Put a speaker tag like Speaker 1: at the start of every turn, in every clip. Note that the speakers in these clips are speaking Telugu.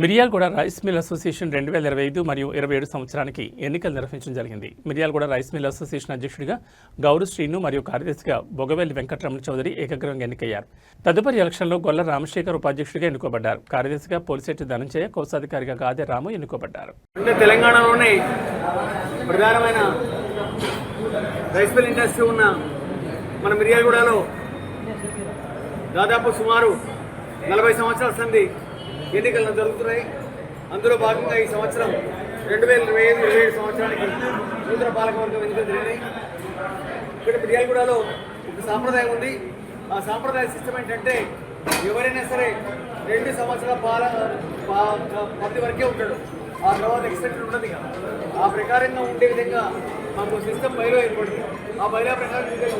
Speaker 1: మిర్యాలగూడ రైస్ మిల్ అసోసియేషన్ రెండు వేల ఇరవై ఐదు మరియు ఇరవై ఏడు సంవత్సరానికి ఎన్నికలు నిర్వహించడం జరిగింది. మిర్యాలగూడ రైస్ మిల్ అసోసియేషన్ అధ్యక్షుడిగా గౌరు శ్రీను మరియు కార్యదర్శిగా బొగవెల్లి వెంకటరమణ చౌదరి ఏకగ్రహంగా ఎన్నికయ్యారు. తదుపరి ఎలక్షన్లో గొల్ల రామశేఖర్ ఉపాధ్యక్షుడిగా ఎన్నుకోబడ్డారు. కార్యదర్శిగా పోలిశెట్టి ధనంజయ కోశాధికారిగా గాదే రాము ఎన్నుకోబడ్డారు.
Speaker 2: అంటే తెలంగాణలోనే ప్రధానమైన రైస్ మిల్ ఇండస్ట్రీ ఉన్న మన మిర్యాలగూడలో దాదాపు సుమారు నలభై సంవత్సరాల సంది ఎన్నికలు జరుగుతున్నాయి. అందులో భాగంగా ఈ సంవత్సరం రెండు వేల ఇరవై ఐదు ఇరవై ఏడు సంవత్సరానికి నూతన పాలకవర్గం ఎన్నికలు జరిగినాయి. ఇక్కడ మిర్యాలగూడలో ఒక సాంప్రదాయం ఉంది. ఆ సాంప్రదాయ సిస్టమ్ ఏంటంటే ఎవరైనా సరే రెండు సంవత్సరాల పాల పది వరకే ఉంటాడు. ఆ తర్వాత ఎక్స్టెండ్ ఉండదు ఇక. ఆ ప్రకారంగా ఉండే విధంగా మాకు సిస్టమ్ బయలు ఏర్పడింది. ఆ బయలు ప్రకారం ఇప్పుడే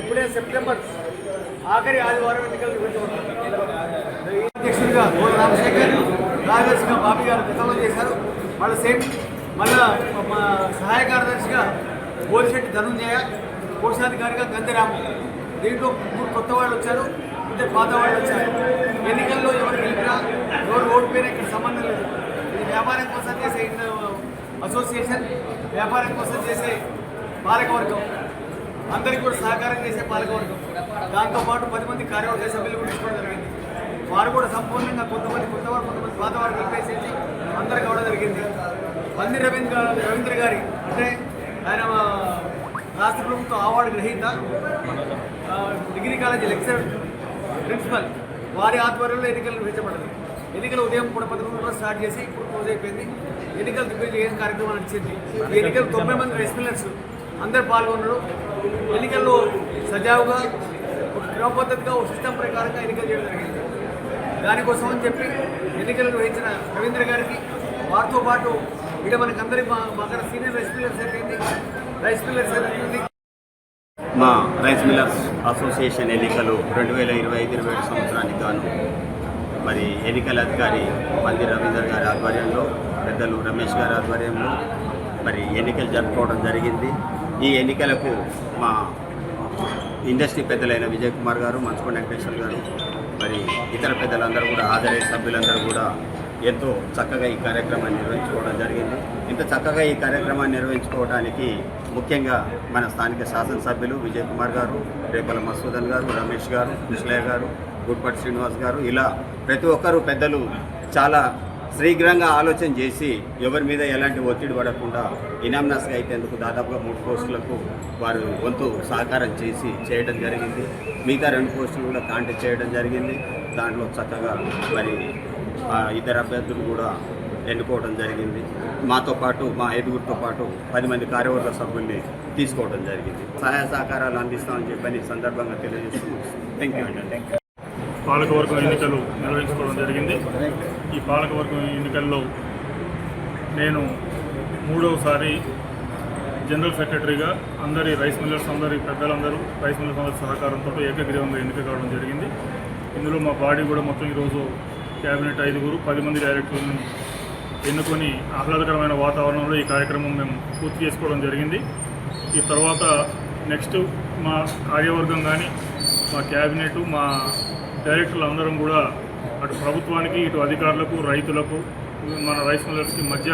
Speaker 2: ఎప్పుడైనా సెప్టెంబర్ ఆఖరి ఆదివారం ఎన్నికలు నిర్వహించబడుతుంది అధ్యక్షుడిగా గోల రాజశేఖర్ కార్యదర్శిగా బాబీ గారు గతంలో చేశారు. వాళ్ళ సేమ్ మళ్ళా మా సహాయ కార్యదర్శిగా బోలిశెట్టి ధనుంజయ కోశాధికారిగా గంధరాము. దీంట్లో మూడు కొత్త వాళ్ళు వచ్చారు ఇద్దరు పాత వాళ్ళు వచ్చారు. ఎన్నికల్లో ఎవరు గెలిపినా ఎవరు ఓడిపోయినా ఇక్కడ సంబంధం లేదు. ఇది వ్యాపారం కోసం చేసే అసోసియేషన్ వ్యాపారం కోసం చేసే పాలకవర్గం. అందరికీ కూడా సహకారం చేసే పాలకవర్గం. దాంతోపాటు పది మంది కార్యవర్గ సభ్యులు కూడా తీసుకోవడం జరిగింది. వారు కూడా సంపూర్ణంగా కొంతమంది కొత్త వారు కొంతమంది పాత వారు కలిపేసేసి అందరు కావడం జరిగింది. పంది రవీంద్ర రవీంద్ర గారి అంటే ఆయన రాష్ట్ర ప్రభుత్వ అవార్డు గ్రహీత డిగ్రీ కాలేజీ లెక్చర్ ప్రిన్సిపల్. వారి ఆధ్వర్యంలో ఎన్నికలు నిర్వహించబడ్డది. ఎన్నికలు ఉదయం కూడా పదకొండు స్టార్ట్ చేసి ఇప్పుడు క్లోజ్ అయిపోయింది. ఎన్నికలు దిగ్విజయం కార్యక్రమం నడిచింది. ఈ ఎన్నికలు తొంభై మంది రెస్పిల్లర్స్ అందరు పాల్గొన్నారు. ఎన్నికల్లో సజావుగా ఒక క్రమపద్ధతిగా ఒక సిస్టమ్ ప్రకారంగా ఎన్నికలు చేయడం జరిగింది. దానికోసం అని చెప్పి ఎన్నికలు వేయించిన రవీంద్ర గారికి వారితో పాటు ఇక్కడ మనకందరి మా అక్కడ సీనియర్ రైస్ మిల్లర్స్ అయితే రైస్ మిల్లర్స్ అయితే
Speaker 3: మా రైస్ మిల్లర్స్ అసోసియేషన్ ఎన్నికలు రెండు వేల ఇరవై ఐదు ఇరవై ఏడు సంవత్సరానికి గాను మరి ఎన్నికల అధికారి మంది రవీందర్ గారి ఆధ్వర్యంలో పెద్దలు రమేష్ గారి ఆధ్వర్యంలో మరి ఎన్నికలు జరుపుకోవడం జరిగింది. ఈ ఎన్నికలకు మా ఇండస్ట్రీ పెద్దలైన విజయ్ కుమార్ గారు మంచుకొండ వెంకటేశ్వర్ గారు మరి ఇతర పెద్దలందరూ కూడా హాజరైన సభ్యులందరూ కూడా ఎంతో చక్కగా ఈ కార్యక్రమాన్ని నిర్వహించుకోవడం జరిగింది. ఇంత చక్కగా ఈ కార్యక్రమాన్ని నిర్వహించుకోవడానికి ముఖ్యంగా మన స్థానిక శాసనసభ్యులు విజయ్ కుమార్ గారు రేపల మసూదన్ గారు రమేష్ గారు కృష్ణయ్య గారు గుడ్పట్ శ్రీనివాస్ గారు ఇలా ప్రతి ఒక్కరు పెద్దలు చాలా శీఘ్రంగా ఆలోచన చేసి ఎవరి మీద ఎలాంటి ఒత్తిడి పడకుండా ఇనామినస్గా అయితేందుకు దాదాపుగా మూడు పోస్టులకు వారు వంతు సహకారం చేసి చేయడం జరిగింది. మిగతా రెండు పోస్టులు కూడా కాంటాక్ట్ చేయడం జరిగింది. దాంట్లో చక్కగా మరి ఇద్దరు అభ్యర్థులు కూడా ఎన్నుకోవడం జరిగింది. మాతో పాటు మా ఐదుగురితో పాటు పది మంది కార్యవర్గ సభ్యుల్ని తీసుకోవడం జరిగింది. సహాయ సహకారాలు అందిస్తామని చెప్పని సందర్భంగా తెలియజేస్తున్నాం థ్యాంక్ యూ అండి
Speaker 4: పాలకవర్గం ఎన్నికలు నిర్వహించుకోవడం జరిగింది. ఈ పాలకవర్గం ఎన్నికల్లో నేను మూడవసారి జనరల్ సెక్రటరీగా అందరి రైస్ మిల్లర్స్ అందరి పెద్దలందరూ రైస్ మిల్లర్స్ అందరి సహకారంతో ఏకగ్రీవంగా ఎన్నిక కావడం జరిగింది. ఇందులో మా బాడీ కూడా మొత్తం ఈరోజు క్యాబినెట్ ఐదుగురు పది మంది డైరెక్టర్లను ఎన్నుకొని ఆహ్లాదకరమైన వాతావరణంలో ఈ కార్యక్రమం మేము పూర్తి చేసుకోవడం జరిగింది. ఈ తర్వాత నెక్స్ట్ మా కార్యవర్గం కానీ మా క్యాబినెట్ మా డైరెక్టర్లు అందరం కూడా అటు ప్రభుత్వానికి ఇటు అధికారులకు రైతులకు మన రైస్ మిల్లర్స్కి మధ్య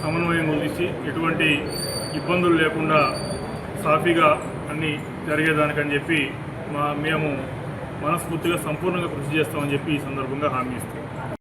Speaker 4: సమన్వయం కుదిర్చి ఎటువంటి ఇబ్బందులు లేకుండా సాఫీగా అన్నీ జరిగేదానికని చెప్పి మా మేము మనస్ఫూర్తిగా సంపూర్ణంగా కృషి చేస్తామని చెప్పి ఈ సందర్భంగా హామీ ఇస్తాం